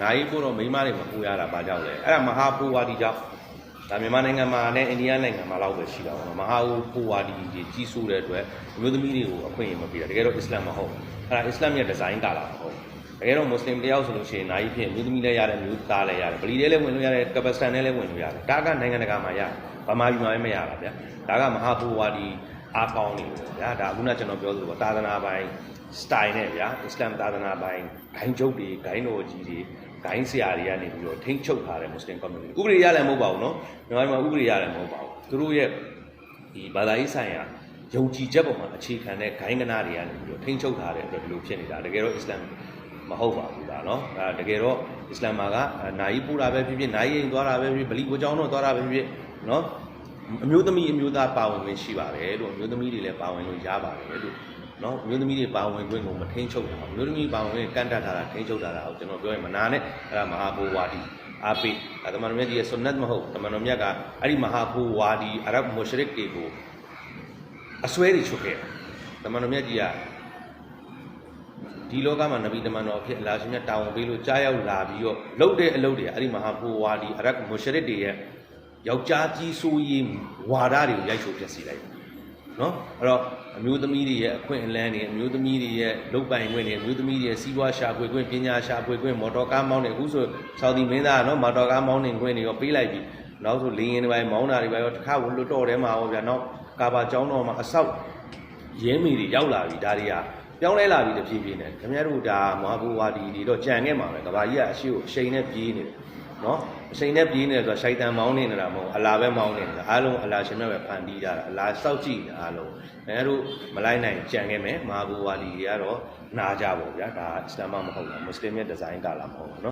နိုင်ဖို့တော့မိန်းမတွေမပူရတာဘာကြောင့်လဲအဲ့ဒါမဟာပူဝါဒီကြောင့်ဒါမြန်မာနိုင်ငံမှာနဲ့အိန္ဒိယနိုင်ငံမှာလောက်ပဲရှိတာပေါ့နော်မဟာပူဝါဒီကြီးကြီးစိုးတဲ့အတွက်အမျိုးသမီးတွေကိုအခွင့်အရေးမပေးတာတကယ်တော့အစ္စလာမ်မဟုတ်အဲ့ဒါအစ္စလာမ်ရဲ့ဒီဇိုင်းကာလာမဟုတ်တကယ်တော့မွတ်စလင်တယောက်ဆိုလို့ရှိရင်နိုင်ဖြစ်အမျိုးသမီးလည်းရတယ်မျိုးသားလည်းရတယ်ဗလီလည်းဝင်လို့ရတယ်ကပတ်စတန်လည်းဝင်လို့ရတယ်ဒါကနိုင်ငံတကာမှာရတယ်ဗမာပြည်မှာလည်းမရတာဗျာဒါကမဟာပူဝါဒီ အားကောင်းနေတယ်ဗျာဒါခုနကျွန်တော်ပြောသလိုပေါ့သာသနာပိုင်း style နဲ့ဗျာအစ္စလာမ်သာသနာပိုင်းဂိုင်းကျုပ်တွေဂိုင်းတော်ကြီးတွေဂိုင်းဆရာတွေကနေပြီးတော့ထိမ့်ချုပ်ထားတဲ့ Muslim community ဥပဒေရလည်းမဟုတ်ပါဘူးเนาะမြန်မာပြည်မှာဥပဒေရလည်းမဟုတ်ပါဘူးသူတို့ရဲ့ဒီဘာသာရေးဆိုင်ရာယုံကြည်ချက်ပေါ်မှာအခြေခံတဲ့ဂိုင်းကနာတွေကနေပြီးတော့ထိမ့်ချုပ်ထားတဲ့အတွက်ဒီလိုဖြစ်နေတာတကယ်တော့အစ္စလာမ်မဟုတ်ပါဘူးလားเนาะအဲတကယ်တော့အစ္စလာမ်မှာကနာယီပူတာပဲဖြစ်ဖြစ်နာယီရင်သွားတာပဲဖြစ်ဖြစ်ဗလီကိုကြောင်းတော့သွားတာပဲဖြစ်ဖြစ်เนาะ အမျိုးသမီးအမျိုးသားပါဝင်ခွင့်ရှိပါတယ်လို့အမျိုးသမီးတွေလည်းပါဝင်လို့ရပါတယ်လို့နော်အမျိုးသမီးတွေပါဝင်ခွင့်ကိုမထိန်ချုပ်တာအမျိုးသမီးပါဝင်ခွင့်ကန့်တတ်ထားတာထိန်ချုပ်ထားတာကိုကျွန်တော်ပြောရင်မနာနဲ့အဲ့ဒါမဟာဘူဝါဒီအာပိအဲတမန်တော်မြတ်ကြီးရဲ့ဆွန်နတ်မဟုတ်တမန်တော်မြတ်ကအဲ့ဒီမဟာဘူဝါဒီအရဗ်မုရှရစ်တွေကိုအစွဲတွေချုပ်ခဲ့တာတမန်တော်မြတ်ကြီးကဒီလောကမှာနဗီတမန်တော်အဖြစ်အလားရှင်မြတ်တာဝန်ပေးလို့ကြားရောက်လာပြီးတော့လှုပ်တဲ့အလုပ်တွေအဲ့ဒီမဟာဘူဝါဒီအရဗ်မုရှရစ်တွေရဲ့ ယောက်ျားကြီးဆိုးရေးဝါဒတွေကိုရိုက်ချိုးဖျက်ဆီးလိုက်တယ်နော်အဲ့တော့အမျိုးသမီးတွေရဲ့အခွင့်အလမ်းတွေအမျိုးသမီးတွေရဲ့လုပ်ပိုင်ခွင့်တွေအမျိုးသမီးတွေရဲ့စီးပွားရှာဖွေခွင့်ပညာရှာဖွေခွင့်မော်တော်ကားမောင်းနေအခုဆိုဆော်ဒီမင်းသားကနော်မော်တော်ကားမောင်းနေခွင့်တွေရောပေးလိုက်ပြီနောက်ဆိုလေရင်တွေပိုင်းမောင်းတာတွေပိုင်းရောတစ်ခါဝင်လွတ်တော့တဲမှာဟောဗျာနောက်ကာဘာကျောင်းတော်မှာအဆောက်ရင်းမီတွေရောက်လာပြီဒါတွေကပြောင်းလဲလာပြီတဖြည်းဖြည်းနဲ့ခင်ဗျားတို့ဒါမဟာဘူဝါဒီတွေတော့ကြံခဲ့မှာပဲကဘာကြီးကအရှိကိုအရှိန်နဲ့ပြေးနေတယ် နော်အရှိန်နဲ့ပြေးနေတယ်ဆိုတာရှိုက်တန်မောင်းနေနေတာမဟုတ်အလားပဲမောင်းနေနေတာအားလုံးအလားရှင်မဲ့ပဲဖန်တီးကြတာအလားစောက်ကြည့်နေတာအားလုံးခင်ဗျားတို့မလိုက်နိုင်ကြံခဲ့မယ်မဟာဘူဝါဒီတွေကတော့နာကြပါဗျာဒါအစ္စလာမ်မဟုတ်ဘူးမွတ်စလင်ရဲ့ဒီဇိုင်းကာလာမဟုတ်ဘူးနော်